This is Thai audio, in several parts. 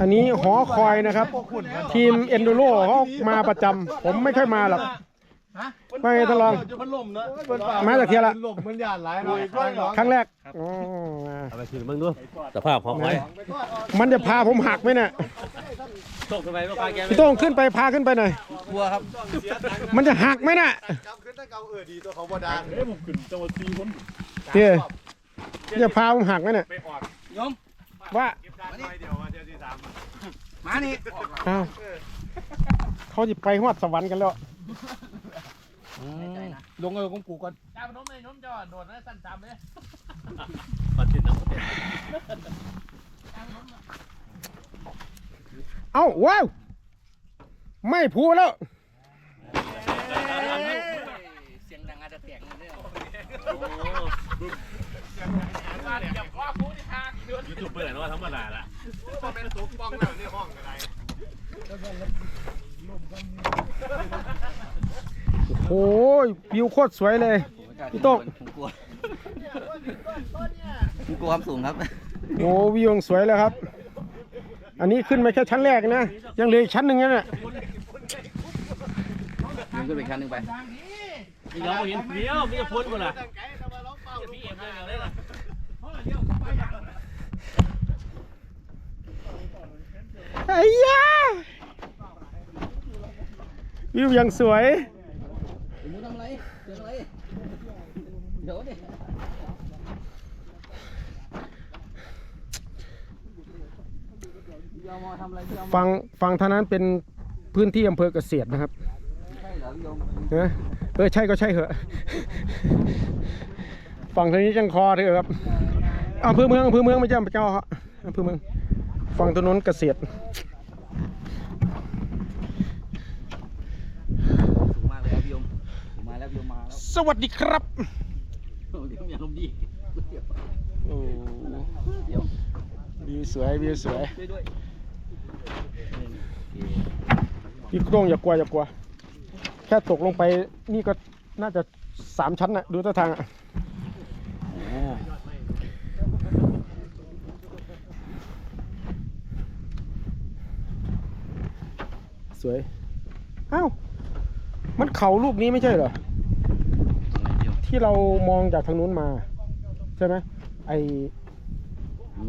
อันนี้หอคอยนะครับ ทีมเอนโดโรเขามาประจำผมไม่ค่อยมาหรอก ไม่ทดลองจะพัดลมนะมาจากเทียละลมมันหยาดหลายหน่อยครั้งหรอครั้งแรกอ๋อเอาไปถือมึงดูสภาพของไว้มันจะพาผมหักไหมเนี่ยตกขึ้นไปเมื่อพาแกพี่โต้งขึ้นไปพาขึ้นไปหน่อย กลัวครับมันจะหักไหมน่ะกำขึ้นตะเกาเออดีตัวเขาบ่ดังเอ้ยผมขึ้นจังหวัดซีคนเตี้ยจะพาผมหักไหมเนี่ยยมว่า มานี่อ้าวเขาจะไปหอดสวรรค์กันแล้วลงเออของกูก่อนจ้าพนมเลยน้มจอโดดนะสั้นจำเลยปัดติดน้ำเต็มเอ้าว้าว ไม่พูดแล้วเสี ยงดังอาจจะแตกนะเนี่ยว่าเดี๋ยวว่าพูดที่ทางเดือนยูทูบเบอร์นะว่าธรรมดาละโอ้ยวิวโคตรสวยเลย พี่โต้ง ผมกลัวผมกลัวความสูงครับ โอ้วิวยังสวยเลยครับ อันนี้ขึ้นมาแค่ชั้นแรกนะ ยังเหลืออีกชั้นหนึ่งนั่นแหละยิงขึ้นไปอีกขั้นหนึ่งไป มีเราเห็นเดียวมีจะพ้นกูล่ะพี่เอ็มเลยล่ะไอ้ยาวิวยังสวยมึงทำอะไรเดี๋ยวอะไรเดี๋ยวดิพี่เอามาทำอะไรพี่เอามาฝั่งฝั่งทางนั้นเป็นพื้นที่อำเภอเกษตรนะครับใช่เหรอพี่ยมนะ เออใช่ก็ใช่เหอะฝั่งทางนี้จังคอเถอะครับอำเภอเมืองอำเภอเมืองไม่ใช่อำเภอเจ้าฮะอำเภอเมืองฝั่งถนนเกษตรสูงมากเลยครับพี่ยมผมมาแล้วพี่ยมมาแล้วสวัสดีครับโอ้ยพี่ยมอยากลมดีโอ้เดี๋ยววิวสวยวิวสวยช่วยด้วยพี่โครงอย่ากลัวอย่ากลัว แค่ตกลงไปนี่ก็น่าจะสามชั้นนะดูท่าทางอะสวยอ้าวมันเขาลูกนี้ไม่ใช่เหรอ ตรงไหนพี่ยมที่เรามองจากทางนู้นมา ใช่ไหมไอ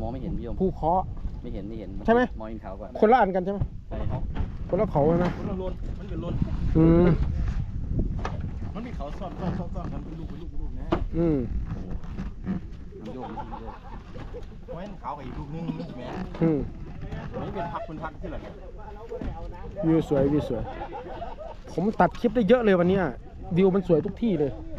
มองไม่เห็นพี่ยมภูเคาะไม่เห็นไม่เห็นใช่ไหม มองอินเขาก่อนคนละอันกันใช่ไหม ใช่ครับ คนละเขาใช่ไหมมันลนมันเป็นลนอืมมันมีเขาซ่อนซ่อนซ่อนซ่อนกันเป็นลูกเป็นลูกเป็นลูกนะอืมมันโยกมันโยกไว้เขากับอีกลูกนึงแม่อืมนี่เป็นพักเป็นพักที่ไหนวิวสวยวิวสวย ผมตัดคลิปได้เยอะเลยวันเนี้ยวิวมันสวยทุกที่เลยอ